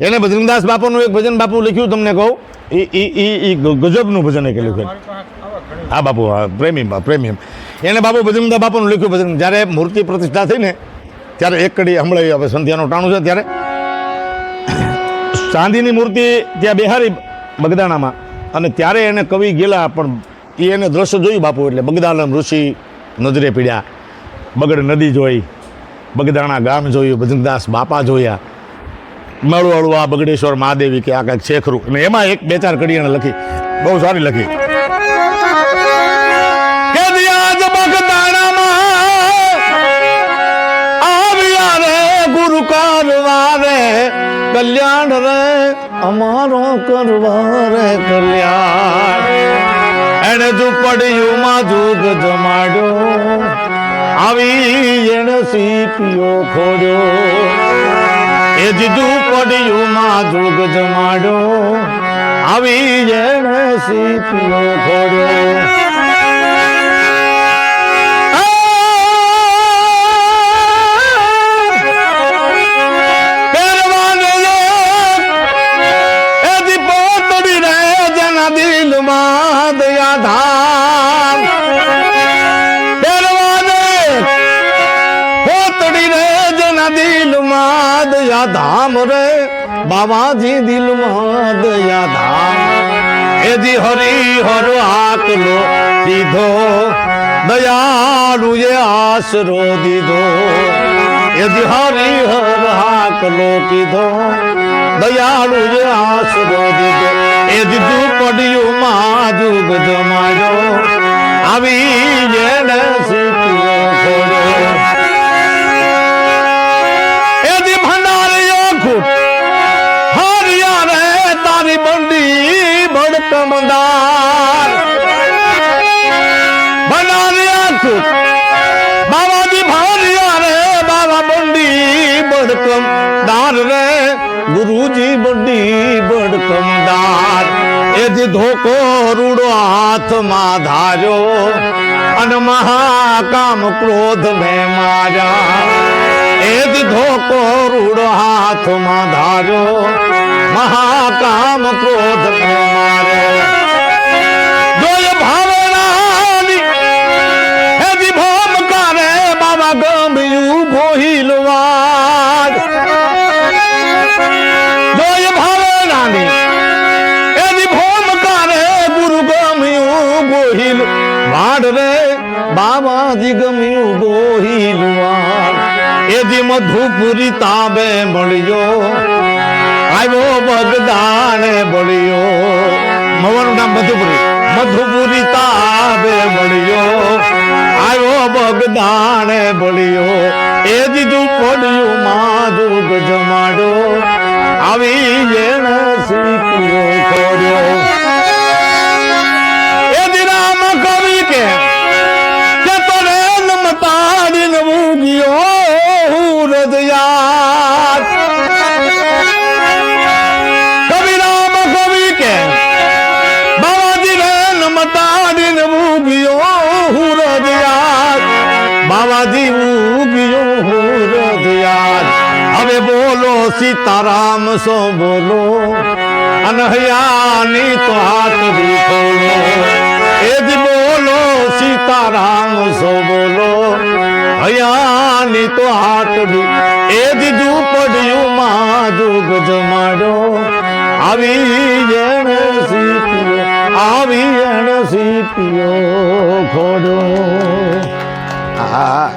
એને બજરંગદાસ બાપુનું એક ભજન બાપુ લખ્યું તમને કહું? એ એ એ એ ગજબનું ભજન એક લખ્યું. હા બાપુ હા પ્રેમી પ્રેમી એને બાપુ બજરંગદાસ બાપુનું લખ્યું ભજન. જ્યારે મૂર્તિ પ્રતિષ્ઠા થઈ ને ત્યારે એક કડી હમણાં હવે સંધ્યાનું ટાણું છે ત્યારે. ચાંદીની મૂર્તિ ત્યાં બિહારી બગદાણામાં. અને ત્યારે એને કવિ ગયેલા પણ એ એને દ્રશ્ય જોયું બાપુ એટલે બગદાલમ ઋષિ નજરે પીડ્યા. બગડ નદી જોઈ બગદાણા ગામ જોયું ભજનદાસ બાપા જોયા. મળવાળું આ બગડેશ્વર મહાદેવી કે આ કંઈક શેખરું. અને એમાં એક બે ચાર કડી એને લખી. બહુ સારી લખી. કલ્યાણ રે, અમારો કરવા રે કલ્યાણ. એને ઝૂંપડીઓમાં જુગ જમાડ્યો, આવી એને સીપીઓ ખોડ્યો. એ જીજુ પડ્યુંમાં જુગ જમાડ્યો આવી એને સીપીઓ ખોડ્યો દયા ધામ રે, બાબાજી દિલમાં દયા ધામ. એજી હરી હર આકલો દીધો, દયાળુએ આશરો દીધો. એજી હરી હર આકલો કીધો દયાળુએ આશરો દીધો. એજી પડ્યું માં જુગ જમાયો આવી જેને સીટીઓ ખોડ્યો બંડી બનાવ્યા ખૂટ બાબાજી ભાવ્યા રે બાબા બંડી બડકમદાર રે. ગુરુજી બંડી બડકમદાર એથી ધોકો રૂડો હાથમાં ધાર્યો. અને મહાકામ ક્રોધ મેં માર્યા. એ જ ધોકો રૂડો હાથમાં ધાર્યો મહાકામ ક્રોધ માર્યો બાબાજી ગમ્યું ગોહિલ એજી મધુપુરી તાબે મળ્યો. આવ્યો બગદાને મળ્યો. મવાનું નામ મધુપુરી. મધુપુરી તાબે મળ્યો. આવ્યો બગદાને મળ્યો. એ દીધું પડ્યું માધુ જમાડો આવી એને શીખ્યો ખોડ્યો. બાવાજી મૂગ્યો હૃદયાત હવે બોલો સીતારામ, સો બોલો. અનહયાની તો હાથ દીખોલો એ જ બોલો સીતારામ, સો બોલો. હયાની તો હાથ દી એ જ ઝૂંપડિયું માં જમાડો આવી એને સીપીઓ, આવી એને સીપીઓ. ah.